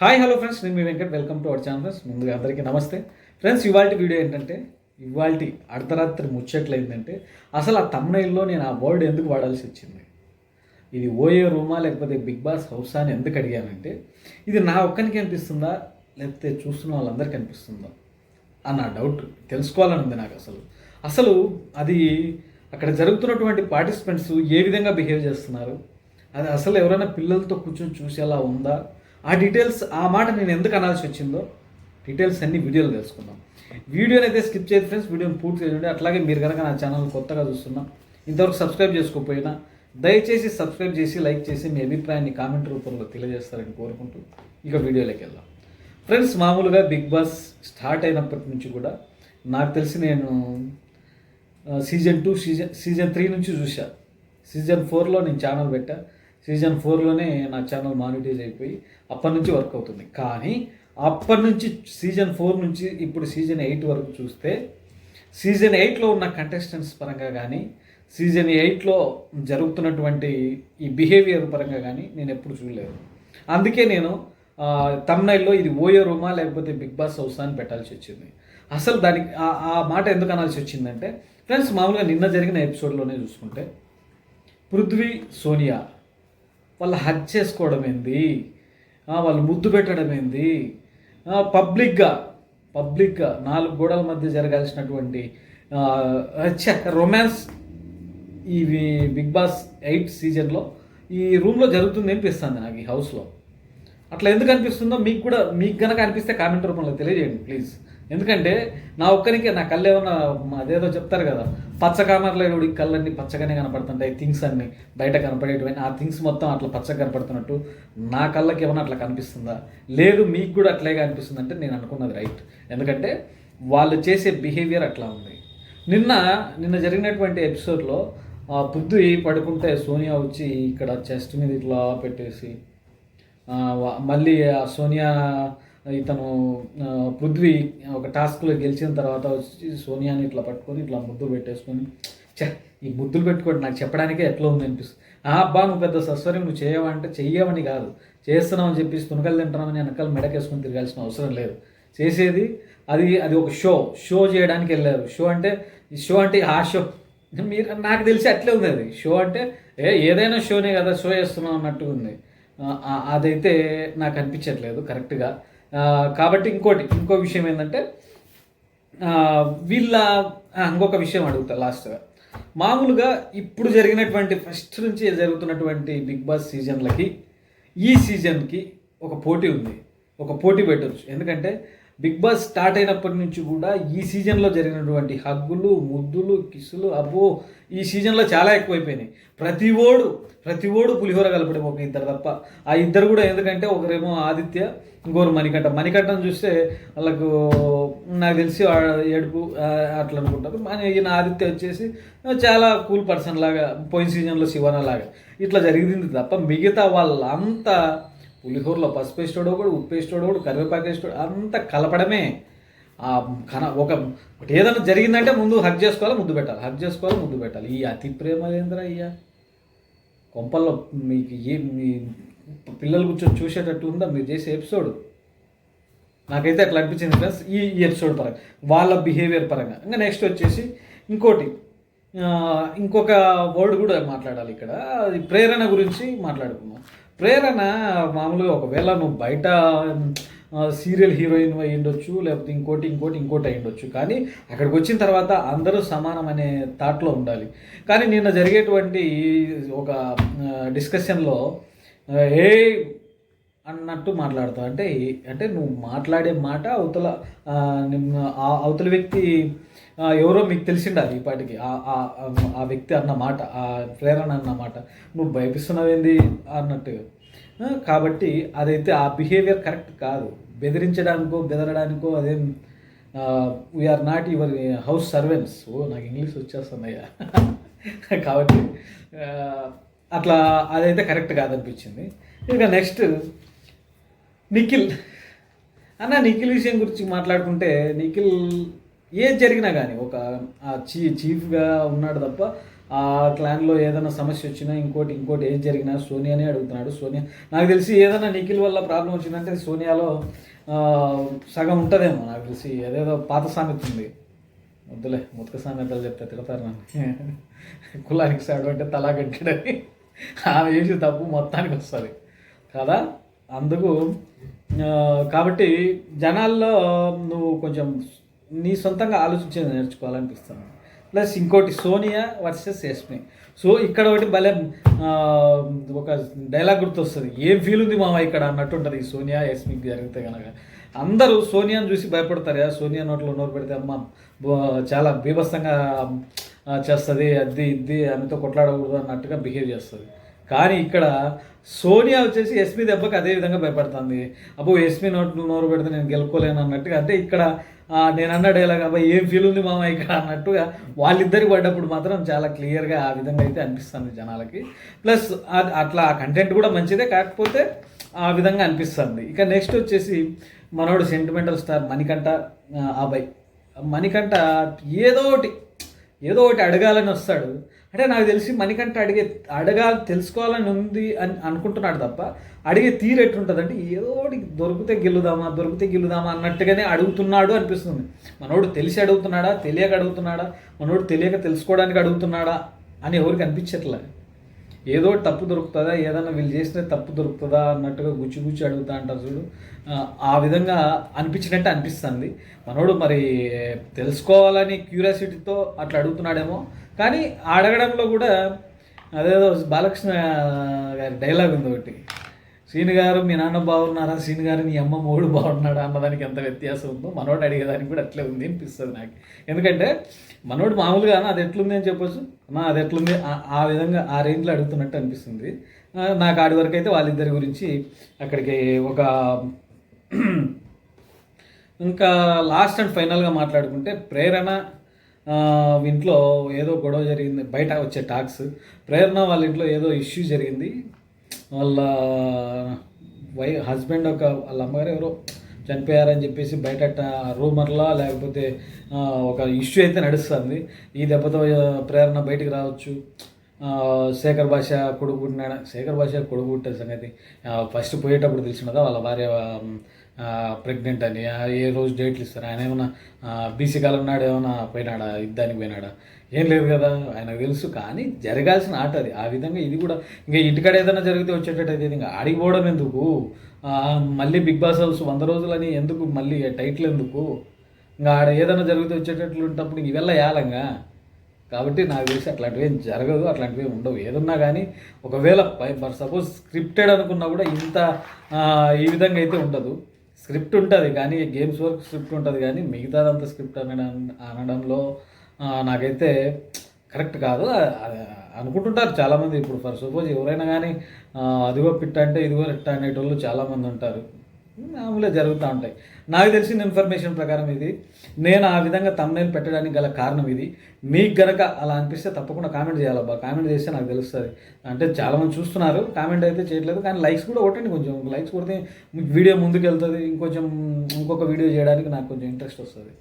Hi hello friends నేను మీ Venkat. Welcome to our channels ముందుగా అందరికీ నమస్తే. ఫ్రెండ్స్ ఇవాళ వీడియో ఏంటంటే ఇవాళ అర్ధరాత్రి ముచ్చట్లు ఏంటంటే అసలు ఆ తమ్నైల్లో నేను ఆ వర్డ్ ఎందుకు వాడాల్సి వచ్చింది? ఇది ఓయే రూమా లేకపోతే బిగ్ బాస్ హౌసా అని ఎందుకు అడిగానంటే ఇది నా ఒక్కరికి అనిపిస్తుందా లేకపోతే చూస్తున్న వాళ్ళందరికీ అనిపిస్తుందా? అన్న డౌట్ తెలుసుకోవాలని ఉంది నాకు అసలు. అసలు అది అక్కడ జరుగుతున్నటువంటి పార్టిసిపెంట్స్ ఏ విధంగా బిహేవ్ చేస్తున్నారు? అది అసలు ఎవరైనా పిల్లలతో కూర్చొని చూసేలా ఉందా? ఆ డీటెయిల్స్ ఆ మాట నేను ఎందుకు అనాల్సి వచ్చిందో డీటెయిల్స్ అన్ని వీడియోలు తెలుసుకుందాం. వీడియోని అయితే స్కిప్ చేయదు ఫ్రెండ్స్ వీడియోని పూర్తి చేయండి. అట్లాగే మీరు కనుక నా ఛానల్ కొత్తగా చూస్తున్నా ఇంతవరకు సబ్స్క్రైబ్ చేసుకోకపోయినా దయచేసి సబ్స్క్రైబ్ చేసి లైక్ చేసి మీ అభిప్రాయాన్ని కామెంట్ రూపంలో తెలియజేస్తారని కోరుకుంటూ ఇక వీడియోలోకి వెళ్దాం. ఫ్రెండ్స్ మామూలుగా బిగ్ బాస్ స్టార్ట్ అయినప్పటి నుంచి కూడా నాకు తెలిసి నేను season two season season three నుంచి చూసా సీజన్ ఫోర్లో నేను ఛానల్ పెట్టా. సీజన్ ఫోర్లోనే నా ఛానల్ మానిటైజ్ అయిపోయి అప్పటి నుంచి వర్క్ అవుతుంది. కానీ అప్పటి నుంచి సీజన్ ఫోర్ నుంచి ఇప్పుడు సీజన్ ఎయిట్ వరకు చూస్తే సీజన్ ఎయిట్లో ఉన్న కంటెస్టెంట్స్ పరంగా కానీ సీజన్ ఎయిట్లో జరుగుతున్నటువంటి ఈ బిహేవియర్ పరంగా కానీ నేను ఎప్పుడు చూడలేదు. అందుకే నేను తమ్నైల్లో ఇది ఓయో రూమా లేకపోతే బిగ్ బాస్ హౌస్ అని పెట్టాల్సి వచ్చింది. అసలు దానికి ఆ- ఆ మాట ఎందుకు అనాల్సి వచ్చిందంటే ఫ్రెండ్స్ మామూలుగా నిన్న జరిగిన ఎపిసోడ్లోనే చూసుకుంటే పృథ్వీ సోనియా వాళ్ళు హక్ చేసుకోవడం ఏంది? వాళ్ళు ముద్దు పెట్టడం ఏంది? పబ్లిక్గా పబ్లిక్గా నాలుగు గోడల మధ్య జరగాల్సినటువంటి రొమాన్స్ ఈ బిగ్ బాస్ ఎయిట్ సీజన్లో ఈ రూమ్లో జరుగుతుంది అనిపిస్తుంది నాకు ఈ హౌస్లో. అట్లా ఎందుకు అనిపిస్తుందో మీకు కూడా మీకు కనుక అనిపిస్తే కామెంట్ రూపంలో తెలియజేయండి ప్లీజ్. ఎందుకంటే నా ఒక్కరికి నా కళ్ళు ఏమన్నా అదేదో చెప్తారు కదా పచ్చ కామర్లో కళ్ళన్నీ పచ్చగానే కనపడుతుంటాయి థింగ్స్ అన్ని బయట కనపడేటివన్నీ ఆ థింగ్స్ మొత్తం అట్లా పచ్చగా కనపడుతున్నట్టు నా కళ్ళకి ఏమన్నా అట్లా కనిపిస్తుందా? లేదు మీకు కూడా అట్లాగే అనిపిస్తుంది అంటే నేను అనుకున్నది రైట్. ఎందుకంటే వాళ్ళు చేసే బిహేవియర్ అట్లా ఉంది. నిన్న నిన్న జరిగినటువంటి ఎపిసోడ్లో ఆ పడుకుంటే సోనియా వచ్చి ఇక్కడ చెస్ట్ మీద ఇట్లా పెట్టేసి మళ్ళీ ఆ సోనియా ఇతను పృథ్వీ ఒక టాస్క్లో గెలిచిన తర్వాత వచ్చి సోనియాని ఇట్లా పట్టుకొని ఇట్లా ముద్దులు పెట్టేసుకొని చ ఈ ముద్దులు పెట్టుకోండి నాకు చెప్పడానికే ఎట్లా ఉంది అనిపిస్తుంది. ఆ అబ్బా నువ్వు పెద్ద సస్వర్యం నువ్వు చేయవంటే చెయ్యవని కాదు. చేస్తున్నావని చెప్పేసి తునకలు తింటున్నామని వెనకాల మెడకేసుకొని తిరగాల్సిన అవసరం లేదు. చేసేది అది అది ఒక షో. షో చేయడానికి వెళ్ళారు. షో అంటే ఈ షో అంటే ఆ షో. మీరు నాకు తెలిసి అట్లే ఉంది అది. షో అంటే ఏ ఏదైనా షోనే కదా షో చేస్తున్నాం అన్నట్టు ఉంది. అదైతే నాకు అనిపించట్లేదు కరెక్ట్గా. కాబట్టి ఇంకోటి ఇంకో విషయం ఏంటంటే వీళ్ళ ఇంకొక విషయం అడుగుతా లాస్ట్గా మామూలుగా ఇప్పుడు జరిగినటువంటి ఫస్ట్ నుంచి జరుగుతున్నటువంటి బిగ్ బాస్ సీజన్లకి ఈ సీజన్కి ఒక పోటీ ఉంది. ఒక పోటీ పెట్టవచ్చు ఎందుకంటే బిగ్ బాస్ స్టార్ట్ అయినప్పటి నుంచి కూడా ఈ సీజన్లో జరిగినటువంటి హగ్గులు ముద్దులు కిస్సులు అబ్బో ఈ సీజన్లో చాలా ఎక్కువైపోయినాయి. ప్రతి ఓడు ప్రతి ఓడు పులిహోర కలపడం ఒక ఇద్దరు తప్ప. ఆ ఇద్దరు కూడా ఎందుకంటే ఒకరేమో ఆదిత్య ఇంకోరు మణికట్ట మణికట్టను చూస్తే వాళ్ళకు నాకు తెలిసి ఏడుపు అట్లా అనుకుంటారు. మన ఈయన ఆదిత్య వచ్చేసి చాలా కూల్ పర్సన్ లాగా పోయిన సీజన్లో శివన లాగా. ఇట్లా జరిగింది తప్ప మిగతా వాళ్ళంతా పులిహోరలో పసుపు వేసేటోడు ఒకడు ఉప్పు వేసేటోడు ఒకడు కరివేపాకు వేసేటోడు అంతా కలపడమే. ఆ కన ఒక ఒకటి ఏదైనా జరిగిందంటే ముందు హగ్ చేసుకోవాలి ముద్దు పెట్టాలి. హక్ చేసుకోవాలి ముద్దు పెట్టాలి. ఈ అతి ప్రేమ ఏంద్రా అయ్యా? కొంపల్లో మీకు ఏ మీ పిల్లలు కూర్చొని చూసేటట్టు ఉందా? మీరు చేసే ఎపిసోడ్. నాకైతే అట్లా అనిపించింది ఫ్రెండ్స్ ఈ ఎపిసోడ్ పరంగా. వాళ్ళ బిహేవియర్ పరంగా. ఇంకా నెక్స్ట్ వచ్చేసి ఇంకోటి. ఇంకొక వర్డ్ కూడా మాట్లాడాలి ఇక్కడ. ప్రేరణ గురించి మాట్లాడుకున్నాం ప్రేరణ మామూలుగా ఒకవేళ నువ్వు బయట సీరియల్ హీరోయిన్ అయి ఉండొచ్చు లేకపోతే ఇంకోటి ఇంకోటి ఇంకోటి అయి ఉండొచ్చు. కానీ అక్కడికి వచ్చిన తర్వాత అందరూ సమానం అనే థాట్లో ఉండాలి. కానీ నిన్న జరిగేటువంటి ఒక డిస్కషన్లో ఏ అన్నట్టు మాట్లాడతావు అంటే అంటే నువ్వు మాట్లాడే మాట అవతల అవతల వ్యక్తి ఎవరో మీకు తెలిసిండాలి ఈ పాటికి. ఆ వ్యక్తి అన్న మాట ఆ ప్రేరణ అన్న మాట. నువ్వు భయపిస్తున్నావేంది? అన్నట్టు. కాబట్టి అదైతే ఆ బిహేవియర్ కరెక్ట్ కాదు. బెదిరించడానికో బెదరడానికో అదేం we are not your house servants ఓ నాకు ఇంగ్లీష్ వచ్చేస్తుందయ్యా. కాబట్టి అట్లా అదైతే కరెక్ట్ కాదనిపించింది. ఇంకా నెక్స్ట్ నిఖిల్. అన్న నిఖిల్ విషయం గురించి మాట్లాడుకుంటే నిఖిల్ ఏది జరిగినా కానీ ఒక చీ చీఫ్గా ఉన్నాడు తప్ప ఆ క్లాన్లో ఏదైనా సమస్య వచ్చినా ఇంకోటి ఇంకోటి ఏది జరిగినా సోనియానే అడుగుతున్నాడు. సోనియా నాకు తెలిసి ఏదైనా నిఖిల్ వల్ల ప్రాబ్లం వచ్చిందంటే సోనియాలో సగం ఉంటుందేమో. నాకు తెలిసి ఏదేదో పాత సామెత ఉంది. వద్దులే ముతక సామెతలు చెప్తే తిడతారు నన్ను. కులానికి సాడు అంటే తలా కట్టాడని ఆమె చేసి తప్పు మొత్తానికి వస్తుంది. కదా? అందుకు కాబట్టి జనాల్లో నువ్వు కొంచెం నీ సొంతంగా ఆలోచించేది నేర్చుకోవాలనిపిస్తుంది. ప్లస్ ఇంకోటి సోనియా వర్సెస్ యస్మి. సో ఇక్కడ ఒకటి భలే ఒక డైలాగ్ గుర్తొస్తుంది. ఏం ఫీల్ ఉంది మామ ఇక్కడ? అన్నట్టు ఉంటుంది ఈ సోనియా యస్మికి జరిగితే కనుక అందరూ సోనియాను చూసి భయపడతారు కదా సోనియా నోట్లో నోరు పెడితే అమ్మ బో- చాలా బీభత్సంగా చేస్తుంది అది ఇది ఆమెతో కొట్లాడకూడదు అన్నట్టుగా బిహేవ్ చేస్తుంది. కానీ ఇక్కడ సోనియా వచ్చేసి ఎస్మి దెబ్బకి అదే విధంగా భయపడుతుంది. అబ్బో ఎస్మి నోట్ నోరు పెడితే నేను గెలుకోలేను అన్నట్టుగా. అంటే ఇక్కడ నేను అన్న డైలాగ్ అబ్బాయి ఏం ఫీల్ ఉంది మామ ఇక్కడ అన్నట్టుగా వాళ్ళిద్దరికి పడ్డప్పుడు మాత్రం చాలా క్లియర్గా ఆ విధంగా అయితే అనిపిస్తుంది జనాలకి. ప్లస్ అట్లా ఆ కంటెంట్ కూడా మంచిదే కాకపోతే ఆ విధంగా అనిపిస్తుంది. ఇక నెక్స్ట్ వచ్చేసి మనోడు సెంటిమెంటల్ స్టార్ మణికంఠ ఆ, అబ్బాయి. మణికంఠ ఏదో ఒకటి ఏదో ఒకటి అడగాలని వస్తాడు. అంటే నాకు తెలిసి మణికంఠ అడిగే అడగాలి తెలుసుకోవాలని ఉంది అని అనుకుంటున్నాడు తప్ప అడిగే తీరు ఎట్లుంటుంది అంటే దొరికితే గెలుదామా దొరికితే గెలుదామా అన్నట్టుగానే అడుగుతున్నాడు అనిపిస్తుంది. మనోడు తెలిసి అడుగుతున్నాడా తెలియక అడుగుతున్నాడా మనోడు తెలియక తెలుసుకోవడానికి అడుగుతున్నాడా అని ఎవరికి అనిపించట్లే. ఏదో తప్పు దొరుకుతుందా ఏదన్నా వీళ్ళు చేస్తే తప్పు దొరుకుతుందా అన్నట్టుగా గుచ్చి గుచ్చి అడుగుతా అంటారు చూడు. ఆ, ఆ విధంగా అనిపించినట్టు అనిపిస్తుంది. మనోడు మరి తెలుసుకోవాలని క్యూరియాసిటీతో అట్లా అడుగుతున్నాడేమో కానీ ఆ అడగడంలో కూడా అదేదో బాలకృష్ణ గారి డైలాగ్ ఉంది ఒకటి. శ్రీని గారు మీ నాన్న బాగున్నారా? శ్రీని గారు నీ అమ్మ మూడు బాగున్నాడా? అన్నదానికి ఎంత వ్యత్యాసం ఉందో మనోడు అడిగేదానికి కూడా అట్లే ఉంది అనిపిస్తుంది నాకు. ఎందుకంటే మనోడు మామూలుగా అది ఎట్లుంది? అని చెప్పొచ్చు. నా అది ఎట్లుంది? ఆ- ఆ విధంగా ఆ రేంజ్లో అడుగుతున్నట్టు అనిపిస్తుంది. నాకు ఆడి వరకు అయితే వాళ్ళిద్దరి గురించి అక్కడికి ఒక ఇంకా లాస్ట్ అండ్ ఫైనల్గా మాట్లాడుకుంటే ప్రేరణ ఇంట్లో ఏదో గొడవ జరిగింది బయట వచ్చే టాక్స్. ప్రేరణ వాళ్ళ ఇంట్లో ఏదో ఇష్యూ జరిగింది. వాళ్ళ వై హస్బెండ్ ఒక వాళ్ళ అమ్మగారు ఎవరో చనిపోయారని చెప్పేసి బయట రూమర్లా లేకపోతే ఒక ఇష్యూ అయితే నడుస్తుంది. ఈ దెబ్బతో ప్రేరణ బయటికి రావచ్చు. శేఖర్ భాష కొడుకు పుట్టినాడు? శేఖర్ భాష కొడుకు పుట్టే సంగతి. ఫస్ట్ పోయేటప్పుడు తెలిసినదా వాళ్ళ భార్య ప్రెగ్నెంట్ అని ఏ రోజు డేట్లు ఇస్తారు? ఆయన ఏమైనా బీసీ కాలం నాడు ఏమైనా పోయినాడా? యుద్ధానికి పోయినాడా? ఏం లేదు కదా ఆయనకు తెలుసు. కానీ జరగాల్సిన ఆట అది. ఆ విధంగా ఇది కూడా ఇంకా ఇంటికాడ ఏదైనా జరిగితే వచ్చేటట్టు ఇంకా ఆడిపోవడం ఎందుకు? మళ్ళీ బిగ్ బాస్ హౌస్ వంద రోజులని ఎందుకు మళ్ళీ టైటిల్ ఎందుకు? ఇంకా ఆడ ఏదైనా జరిగితే వచ్చేటట్లు ఉంటప్పుడు ఇవెల్ల యాలంగా? కాబట్టి నాకు తెలిసి అట్లాంటివి ఏం జరగదు అట్లాంటివి ఏం ఉండవు. ఏదన్నా కానీ ఒకవేళ సపోజ్ స్క్రిప్టెడ్ అనుకున్నా కూడా ఇంత ఈ విధంగా అయితే ఉండదు. స్క్రిప్ట్ ఉంటుంది కానీ గేమ్స్ వరకు స్క్రిప్ట్ ఉంటుంది కానీ మిగతాదంతా స్క్రిప్ట్ అనడం అనడంలో నాకైతే కరెక్ట్ కాదు. అనుకుంటుంటారు చాలామంది. ఇప్పుడు ఫర్ సపోజ్ ఎవరైనా కానీ అదిగో పిట్ట అంటే ఇదిగో రెట్ట అనేటోళ్ళు చాలామంది ఉంటారు. మామూలుగా జరుగుతూ ఉంటాయి. నాకు తెలిసిన ఇన్ఫర్మేషన్ ప్రకారం ఇది. నేను ఆ విధంగా తమ్నేలు పెట్టడానికి గల కారణం ఇది. మీకు గనక అలా అనిపిస్తే తప్పకుండా కామెంట్ చేయాలబ్బా కామెంట్ చేస్తే నాకు తెలుస్తుంది. అంటే చాలామంది చూస్తున్నారు. కామెంట్ అయితే చేయట్లేదు. కానీ లైక్స్ కూడా కొట్టండి కొంచెం. లైక్స్ కొడితే వీడియో ముందుకు వెళ్తుంది ఇంకొంచెం ఇంకొక వీడియో చేయడానికి నాకు కొంచెం ఇంట్రెస్ట్ వస్తుంది.